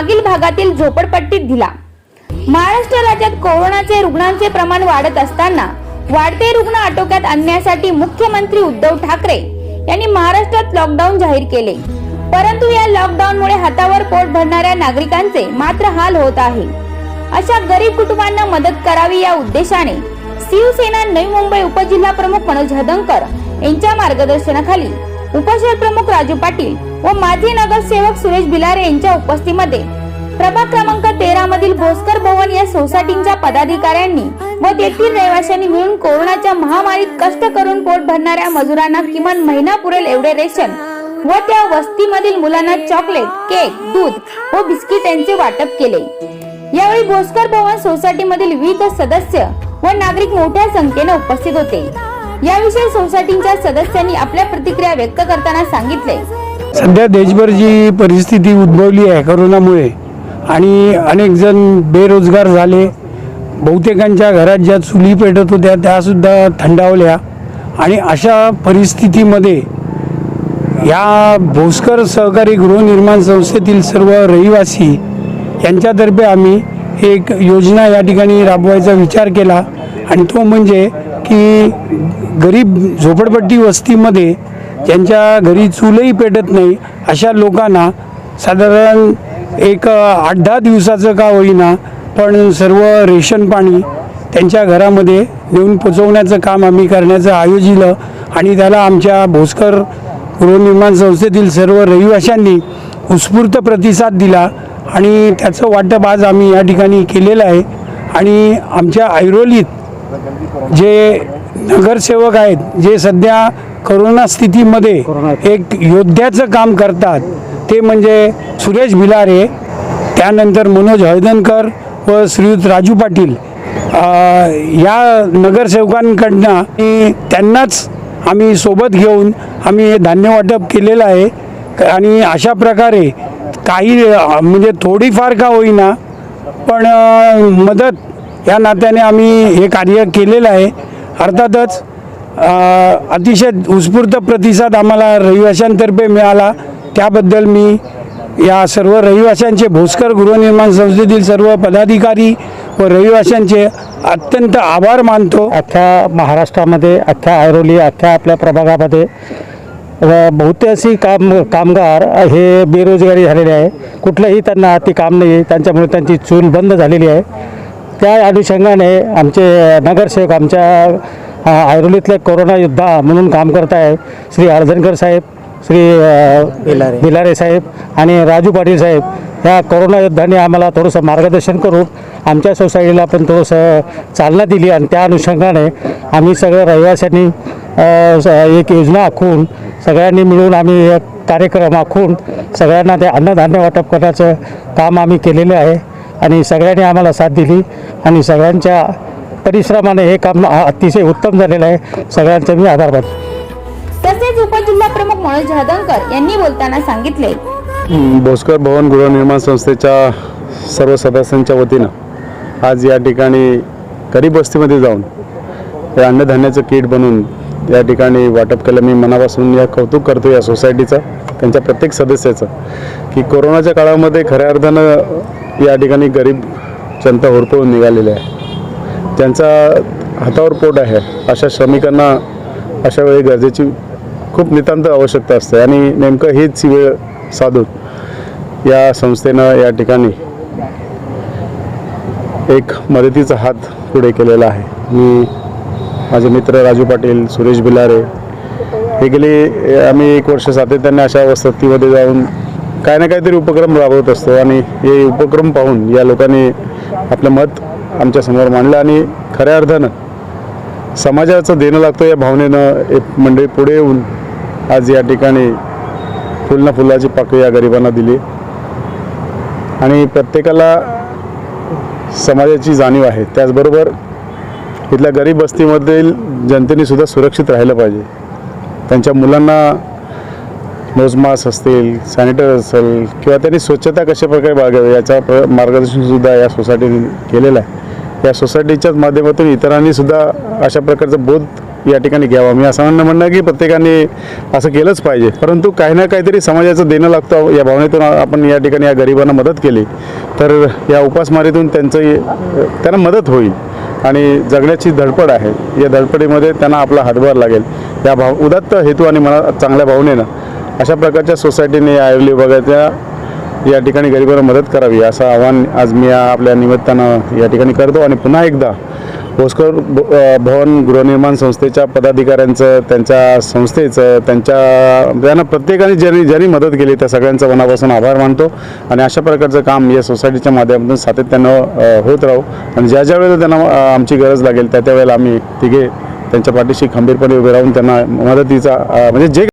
मागील भागातील झोपडपट्टीत दिला. महाराष्ट्र राज्यात कोरोनाचे रुग्णांचे प्रमाण वाढत असताना वाढते रुग्ण आटोक्यात आणण्यासाठी मुख्यमंत्री उद्धव ठाकरे यांनी महाराष्ट्रात लॉकडाऊन जाहीर केले. परंतु या लॉकडाऊनमुळे हातावर पोट भरणाऱ्या नागरिकांचे मात्र हाल होत आहे. अशा गरीब कुटुंबांना मदत करावी या उद्देशाने शिवसेना नवी मुंबई उपजिल्हा प्रमुख मनोज हदंकर यांच्या मार्गदर्शनाखाली उपशहर प्रमुख राजू पाटील व माजी नगरसेवक सुरेश बिलारे यांच्या उपस्थितीमध्ये प्रभाग क्रमांक तेरा मधील भोसकर भवन या सोसायटीच्या पदाधिकाऱ्यांनी व तेथील रहिवाशांनी मिळून कोरोनाच्या महामारीत कष्ट करून पोट भरणाऱ्या मजुरांना किमान महिना पुरेल एवढे रेशन व त्या वस्तीमधील मुलांना चॉकलेट केक दूध व बिस्किट यांचे वाटप केले. यावेळी भोसकर भवन सोसायटीमधील विविध सदस्य व नागरिक मोठ्या संख्येने उपस्थित होते. याविषयी सोसायटीच्या सदस्यांनी आपल्या प्रतिक्रिया व्यक्त करताना सांगितले. सध्या देशभर जी परिस्थिती उद्भवली आहे करोनामुळे आणि अनेक जण बेरोजगार झाले बहुतेकांच्या घरात ज्या चुली पेटत होत्या त्यासुद्धा थंडावल्या आणि अशा परिस्थितीमध्ये या भोसकर सहकारी गृहनिर्माण संस्थेतील सर्व रहिवासी यांच्यातर्फे आम्ही एक योजना या ठिकाणी राबवायचा विचार केला आणि तो म्हणजे की गरीब झोपडपट्टी वस्तीमध्ये ज्यांच्या घरी चूलही पेटत नाही अशा लोकांना साधारण एक आठ दहा दिवसाचं का होईना पण सर्व रेशन पाणी त्यांच्या घरामध्ये नेऊन पोचवण्याचं काम आम्ही करण्याचं आयोजिलं आणि त्याला आमच्या भोसकर गृहनिर्माण संस्थेतील सर्व रहिवाशांनी उत्स्फूर्त प्रतिसाद दिला आणि त्याचं वाटप आज आम्ही या ठिकाणी केलेलं आहे. आणि आमच्या ऐरोलीत जे नगरसेवक आहेत जे सध्या करोना स्थितीमध्ये एक योद्ध्याचं काम करतात ते म्हणजे सुरेश भिलारे त्यानंतर मनोज हळदणकर व श्रीयुत राजू पाटील या नगरसेवकांकडनं त्यांनाच आम्ही सोबत घेऊन आम्ही हे धान्य वाटप केलेलं आहे. आणि अशा प्रकारे काही म्हणजे थोडीफार का होईना पण मदत या नात्याने आम्ही हे कार्य केलेलं आहे. अर्थातच अतिशय उत्स्फूर्त प्रतिसाद आम्हाला रहिवाशांतर्फे मिळाला. त्याबद्दल मी या सर्व रहिवाशांचे भोसकर गृहनिर्माण संस्थेतील सर्व पदाधिकारी व रहिवाशांचे अत्यंत आभार मानतो. अख्ख्या महाराष्ट्रामध्ये अख्ख्या ऐरोली अख्ख्या आपल्या प्रभागामध्ये व बहुतेकशी काम कामगार हे बेरोजगारी झालेले आहे. कुठलंही त्यांना ती काम नाही त्यांच्यामुळे त्यांची चूल बंद झालेली आहे. त्या अनुषंगाने आमचे नगरसेवक आमच्या ऐरोलीतले कोरोना योद्धा म्हणून काम करत आहे श्री हळदणकर साहेब श्री बिलारे. बिलारे साहेब आणि राजू पाटील साहेब या कोरोना योद्धांनी आम्हाला थोडंसं मार्गदर्शन करून आमच्या सोसायटीला पण थोडंसं चालना दिली आणि त्या अनुषंगाने आम्ही सगळं रहिवाशांनी एक योजना आखून सगळ्यांनी मिळून आम्ही एक कार्यक्रम आखून सगळ्यांना ते अन्नधान्य वाटप करण्याचं काम आम्ही केलेलं आहे. आणि सगळ्यांनी आम्हाला साथ दिली. आणि सगळ्यांच्या परिश्रमाने हे काम अतिशय उत्तम झालेलं आहे. सगळ्यांचे मी आभार मानतो. तसेच उपजिल्हा प्रमुख मनोज हदंकर यांनी बोलताना सांगितले. भोसकर भवन गृहनिर्माण संस्थेच्या सर्व सदस्यांच्या वतीनं आज या ठिकाणी गरीब वस्तीमध्ये जाऊन हे अन्नधान्याचं किट बनवून या ठिकाणी वाटप केलं. मी मनापासून या कौतुक करतो या सोसायटीचं त्यांच्या प्रत्येक सदस्याचं की कोरोनाच्या काळामध्ये खऱ्या अर्थानं या ठिकाणी गरीब जनता होरपळून निघालेली आहे. त्यांचा हातावर पोट आहे. अशा श्रमिकांना अशा वेळी गरजेची खूप नितांत आवश्यकता असते आणि नेमकं हीच वेळ साधून या संस्थेनं या ठिकाणी एक मदतीचा हात पुढे केलेला आहे. मी माझे मित्र राजू पाटील सुरेश बिलारे हे गेले आम्ही एक वर्ष सातत्याने अशा वस्तीमध्ये जाऊन काही ना काहीतरी उपक्रम राबवत असतो आणि हे उपक्रम पाहून या लोकांनी आपलं मत आमच्यासमोर मांडलं आणि खऱ्या अर्थानं समाजाचं देणं लागतं या भावनेनं एक मंडळी पुढे येऊन आज या ठिकाणी फुल ना फुलाची पाकळी या गरिबांना दिली. आणि प्रत्येकाला समाजाची जाणीव आहे. त्याचबरोबर इथल्या गरीब वस्तीमधील जनतेने सुद्धा सुरक्षित राहिलं पाहिजे. त्यांच्या मुलांना नोज असतील सॅनिटायझर असेल किंवा त्यांनी स्वच्छता कशा प्रकारे बाळगावी याचा प्र मार्गदर्शन सुद्धा या सोसायटीने केलेलं आहे. या सोसायटीच्याच माध्यमातून इतरांनी सुद्धा अशा प्रकारचा बोध या ठिकाणी घ्यावा. मी असं म्हणणं म्हणणं की प्रत्येकाने असं केलंच पाहिजे. परंतु काही ना काहीतरी समाजाचं देणं लागतं. या भावनेतून आपण या ठिकाणी या गरिबांना मदत केली तर या उपासमारीतून त्यांचं त्यांना मदत होईल. आणि जगण्याची धडपड आहे. या धडपडीमध्ये त्यांना आपला हातभार लागेल. या भाव उदात्त हेतू आणि मना चांगल्या भावनेनं अशा प्रकारच्या सोसायटीने आयुर्वेद विभागाच्या या ठिकाणी गरिबांना मदत करावी असं आव्हान आज मी आपल्या निमित्तानं या ठिकाणी करतो. आणि पुन्हा एकदा भोसकर भ- भवन गृहनिर्माण संस्थेच्या पदाधिकाऱ्यांचं त्यांच्या संस्थेचं त्यांच्या त्यांना प्रत्येकाने ज्यांनी ज्यांनी मदत केली त्या सगळ्यांचं मनापासून आभार मानतो. आणि अशा प्रकारचं काम या सोसायटीच्या माध्यमातून सातत्यानं होत राहू. आणि ज्या ज्या वेळेला त्यांना आमची गरज लागेल त्या त्यावेळेला आम्ही तिघे त्यांच्या पाठीशी खंबीरपणे उभे राहून त्यांना मदतीचा म्हणजे जे